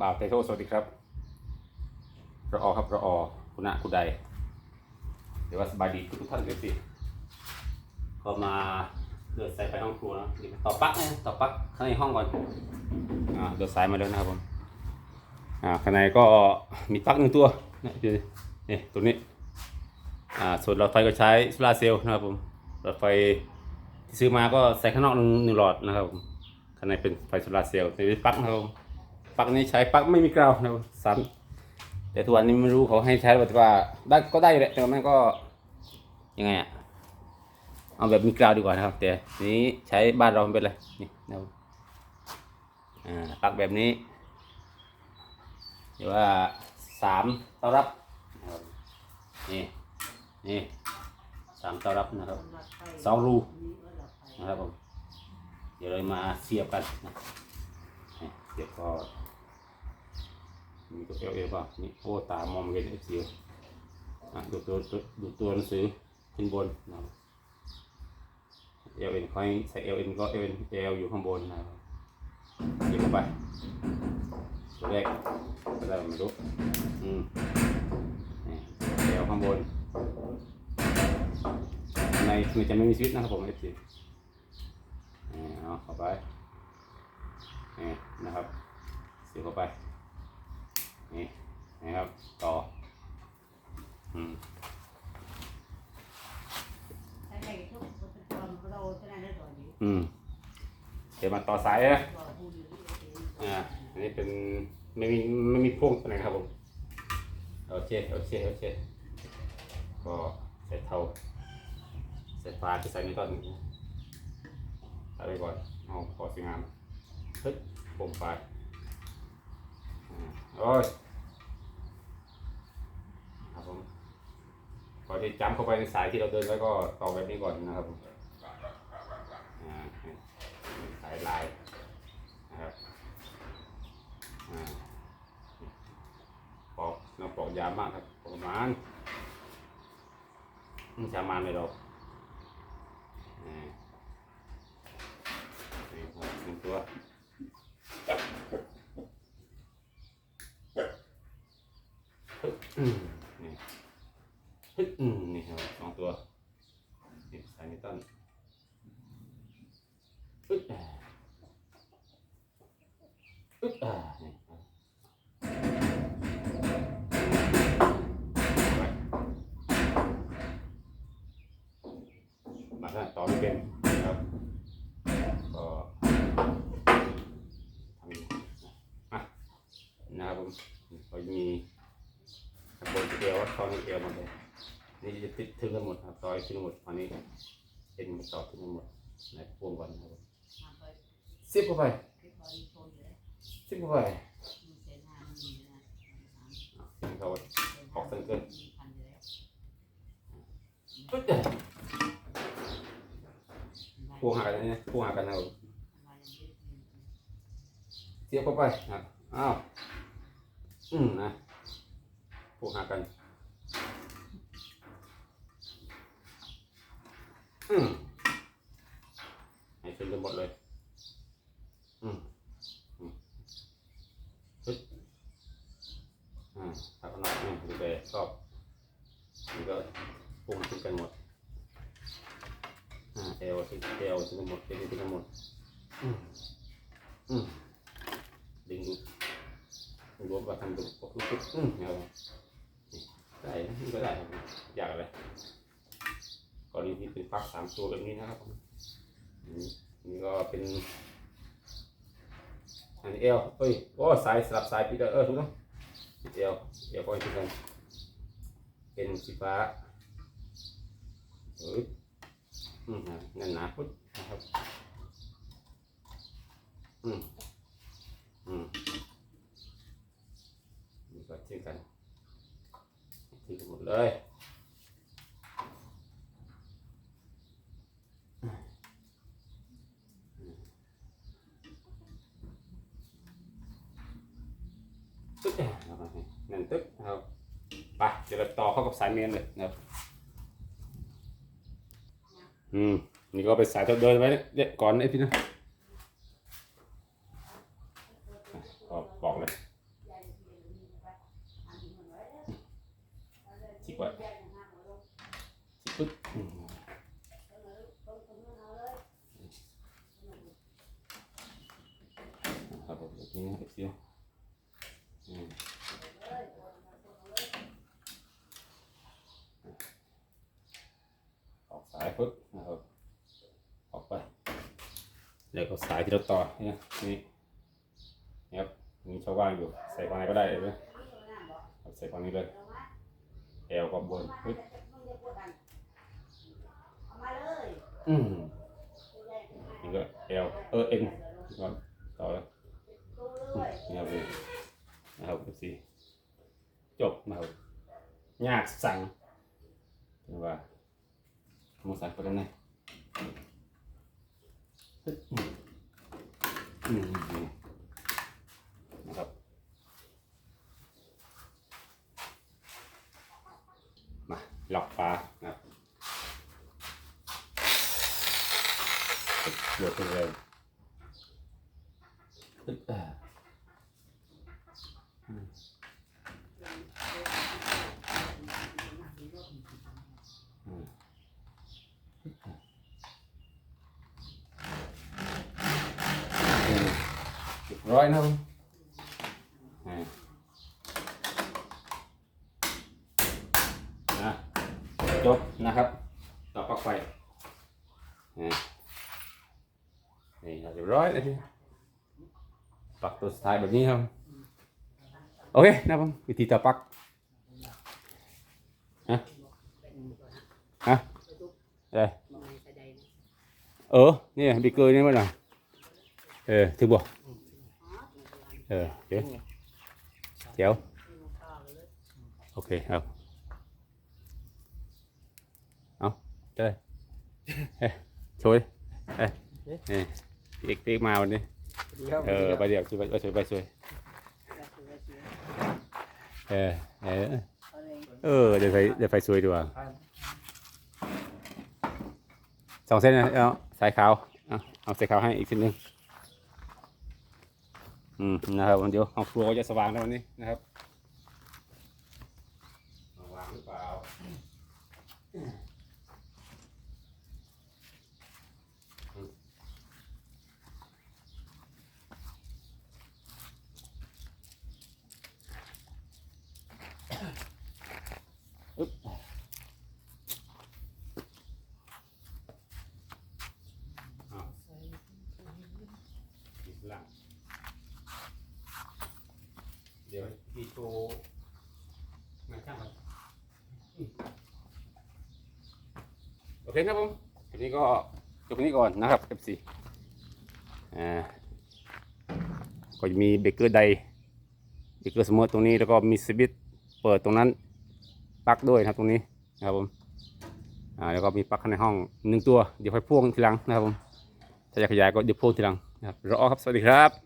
บ่าวไทโทสวัสดีครับรออครับรออคุณะคุณใด เดี๋ยวว่าสบายดีทุกท่านเลยสิก็มาเดินสายไปห้องครัวนะต่อปลั๊กนะต่อปลั๊กข้างในห้องก่อนอ่าเดินสายมาแล้วนะครับผมอ่าข้างในก็มีปลั๊กหนึ่งตัวนี่นี่ตัวนี้อ่าส่วนหลอดไฟก็ใช้โซลาเซลล์นะครับผมหลอดไฟที่ซื้อมาก็ใส่ข้างนอกหนึ่งหลอดนะครับผมข้างในเป็นไฟโซลาเซลล์ในปลั๊กนะครับผม ลั๊กนี้ใช้ปลั๊กไม่มีกราวนะครับซ้ำแต่ทุกวันนี้ไม่รู้เขาให้ใช้หรือว่าได้ก็ได้แหละแต่ว่ามันก็ยังไงอะเอาแบบมีกราวดีกว่านะครับ แต่นี้ใช้บ้านเราเป็นไรนี่นะอ่าปลั๊กแบบนี้เรียกว่าสามตารับนรับนี่นี่สามเตารับนะครับสองรูนะครับผมเดี๋ยวเรามาเสียบกันนะเดี๋ยวก็ มีตัวเอลเอป่ะนี่โอ้ตามองไม่เห็นเอฟซีอะดูตัวดูตัวหนังสือขึ้นบนนะครับเอลเอ็นคอยใส่เอลเอ็นก็เอลเอ็นเอลอยู่ข้างบนนะครับหยิบไปตัวแรกอะไรไม่รู้อืมเอลข้างบนในคือจะไม่มีสวิตนะครับผมเอฟซีเอาเข้าไปนี่นะครับเสียบเข้าไป นี่นะครับ ต่ออืมอืมเดี๋ยวมาต่อสายนะอ่าอันนี้เป็นไม่มีไม่มีพ่วงตัวไหนครับผมโอเคโอเคโอเคก็ใส่เท่าใส่ฟ้าจะใส่ในตอนนี้ใส่ไปก่อนเอาพอสวยงามเฮ้ยผมไปอ่า โอ้ยครับผมก่อนที่จำเข้าไปในสายที่เราเดินแล้วก็ต่อแบบนี้ก่อนนะครับผมอ่าสายลายนะครับอ่าปอกเราปอกยาวมากครับประมาณไม่จะมาเลยหรอกอ่านี่ครับหนึ่งตัว อืมนี่ฮึดอืมนี่ครับสองตัวนี่สายนิวตันอึดอ่าอึดอ่านี่มาถ้าต่อไม่เป็นนะครับก็ทำอะนะครับผมก็มี ข้างบนเอวตอนนี้เอวหมดเลยนี่จะติดถึงกันหมดครับต่อยถึงหมดตอนนี้เอ็นมันต่อถึงกันหมดในพวงก่อนครับสิบเข้าไปสิบเข้าไปสิบเข้าไปออกเส้นเกินปึ๊ดเลยพวงหากันเนี่ยพวงหากันนะครับเสียบเข้าไปครับอ้าวอืมนะ พวกหากัน อืมให้ชนกันหมดเลย อืมอืมปึ๊บอ่าถ้าขนาดนี้ดูไปชอบมันก็พุ่งขึ้นกันหมด อ่าเอวถึงเอวถึงกันหมดเอวถึงกันหมด อืมอืมดึงดูรวมกับทำดูก็คืออืมเอา ได้นะก็ได้ครับอยากอะไรกรณีที่เป็นฟักสามตัวแบบนี้นะครับนี่นี่ก็เป็นอันเอลเอ้ยโอ้สายสลับสายปีเตอร์เออถูกต้องเอลเอลพอยต์กันเป็นสีฟ้าเอ้ยอืมนั่นหนาพุดนะครับอืมอืมนี่ก็เช่นกัน ทิ้งกันหมดเลยตึ๊กเอาไปนั่นตึ๊กนะครับไปเดี๋ยวเราต่อเข้ากับสายเมนเลยนะครับอืมนี่ก็ไปสายตัวเดินไว้เนี่ยก่อนไอ้พี่นะ ไว้สิปึ๊บครับผมนี้เดี๋ยวออกสายปึ๊บนะครับออกไปแล้วก็สายที่เราต่อเนี่ยนี่นะครับมีชาวบ้านอยู่ใส่ควางไหนก็ได้เลยใส่ควางนี้เลย แอลกับบนปึ๊บเอามาเลยอืมนี่ก็เอลเออเอ็นก่อนต่อแล้วดูเลยนี่ครับนี่นะครับสี่จบนะครับยากสั่งถือว่ามุสักไปกันนะอืมอืมนี่นะครับมา หลอกฟ้านะครับเดือดไปเลยอึ๊บอ่าเรียบร้อยนะครับผมอ่านะจบนะครับ ต่อปลั๊ก ไฟอ่านี่เรียบร้อยเลยทีปลั๊กตัวสุดท้ายแบบนี้ครับ โอเคนะครับผมวิธีต่อปลั๊กฮะฮะอะไรเออนี่บิ๊กเกอร์นี่มั้งน่ะเออถือบ่เออเดี๋ยวเดี๋ยวโอเคครับเอา เจ้ยเฮ้ยช่วยเฮ้ยนี่พี่เอกพี่เอกมาวันนี้ เออไปเดี๋ยวช่วยไปช่วยไปช่วยเออเออเออเดี๋ยวไปเดี๋ยวไปช่วยดีกว่าสองเส้นนะเอาสายขาวเอาเอาสายขาวให้อีกเส้นหนึ่งอืมนะครับเดี๋ยวห้องครัวก็จะสว่างแล้ววันนี้นะครับสว่างหรือเปล่าอึ๊บอ้าวอีก หลัง เดี๋ยวพี่โชว์งานช่างก่อนอืมโอเคครับผมคลิปนี้ก็จบนี้ก่อนนะครับ F4 อ่าก็จะมีเบเกอร์ไดเบเกอร์สมอตรงนี้แล้วก็มีสวิตเปิดตรงนั้นปลั๊กด้วยนะครับตรงนี้นะครับผมอ่าแล้วก็มีปลั๊กข้างในห้องหนึ่งตัว เดี๋ยวค่อยพ่วงทีหลังนะครับผมถ้าจะขยายก็เดี๋ยวพ่วงทีหลัง นะครับรอครับ สวัสดีครับ